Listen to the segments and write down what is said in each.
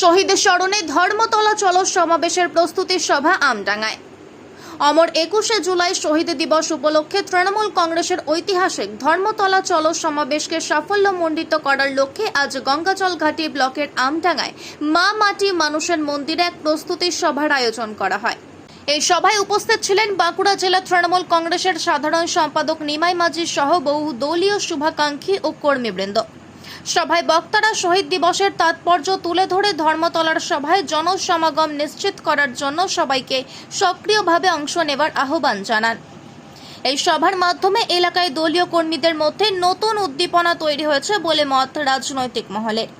শহীদের স্মরণে ধর্মতলা চলো সমাবেশের প্রস্তুতি সভা আমডাঙ্গায়। অমর একুশে জুলাই শহীদ দিবস উপলক্ষে তৃণমূল কংগ্রেসের ঐতিহাসিক ধর্মতলা চলো সমাবেশকে সাফল্যমণ্ডিত করার লক্ষ্যে আজ গঙ্গাজল ঘাটি ব্লকের আমডাঙ্গায় মা মাটি মানুষের মন্দিরে এক প্রস্তুতি সভার আয়োজন করা হয়। এই সভায় উপস্থিত ছিলেন বাঁকুড়া জেলা তৃণমূল কংগ্রেসের সাধারণ সম্পাদক নিমাই মাঝি সহ বহু দলীয় শুভাকাঙ্ক্ষী ও কর্মীবৃন্দ। সভায় বক্তারা শহীদ দিবসের তাৎপর্য তুলে ধরে ধর্মতলার সভায় জনসমাগম নিশ্চিত করার জন্য সবাইকে সক্রিয়ভাবে অংশ নেবার আহ্বান জানান। এই সভার মাধ্যমে এলাকায় দলীয় কর্মীদের মধ্যে নতুন উদ্দীপনা তৈরি হয়েছে বলে মত রাজনৈতিক মহলের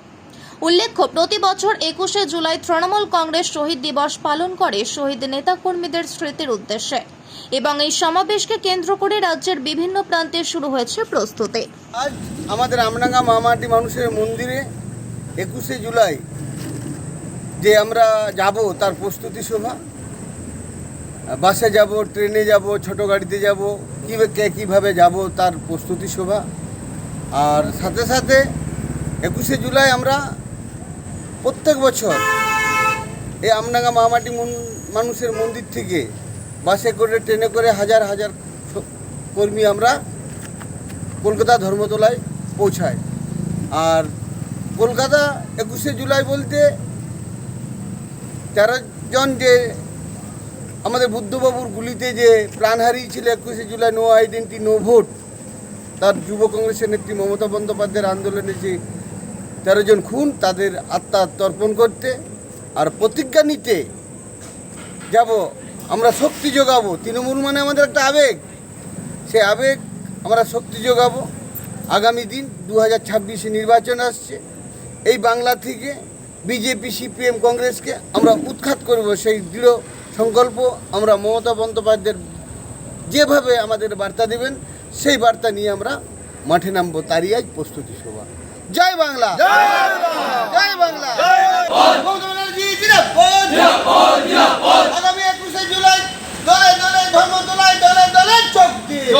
উল্লেখ্য, প্রতি বছর একুশে জুলাই তৃণমূল কংগ্রেস শহীদ দিবস পালন করে শহীদ নেতাকর্মীদের স্মৃতির উদ্দেশ্যে এবং এই সমাবেশকে কেন্দ্র করে রাজ্যের বিভিন্ন প্রান্তে শুরু হয়েছে প্রস্তুতি। আজ আমাদের আমডাঙ্গা মামাটি মানুষের মন্দিরে একুশে জুলাই যে আমরা যাব, তার প্রস্তুতি সভা বাসে যাব, ট্রেনে যাব, ছোট গাড়িতে যাব কীভাবে কীভাবে যাব, তার প্রস্তুতি সভা আর সাথে সাথে একুশে জুলাই আমরা প্রত্যেক বছর এই আমডাঙ্গা মামাটি মানুষের মন্দির থেকে বাসে করে, ট্রেনে করে হাজার হাজার কর্মী আমরা কলকাতা ধর্মতলায় পৌঁছাই। আর কলকাতা একুশে জুলাই বলতে তেরো জন যে আমাদের বুদ্ধবাবুর গুলিতে যে প্রাণ হারিয়েছিল একুশে July no identity no vote তার যুব কংগ্রেসের নেত্রী মমতা বন্দ্যোপাধ্যায়ের আন্দোলনে যে তেরো জন খুন তাদের আত্মা তর্পণ করতে আর প্রতিজ্ঞা নিতে যাব, আমরা শক্তি যোগাবো। তৃণমূল মানে আমাদের একটা আবেগ। সে আবেগ আমরা শক্তি যোগাবো। আগামী দিন দু হাজার ছাব্বিশে নির্বাচন আসছে। এই বাংলা থেকে বিজেপি, সিপিএম, কংগ্রেসকে আমরা উৎখাত করব। সেই দৃঢ় সংকল্প আমরা মমতা বন্দ্যোপাধ্যায়ের যেভাবে আমাদের বার্তা দেবেন, সেই বার্তা নিয়ে আমরা মাঠে নামবো। তারই আজ প্রস্তুতি সভা। জয় বাংলা। জয় বাংলা। আগামী একুশে জুলাই দলে দলে ধর্ম দলে দলে দলে চোখ দিন।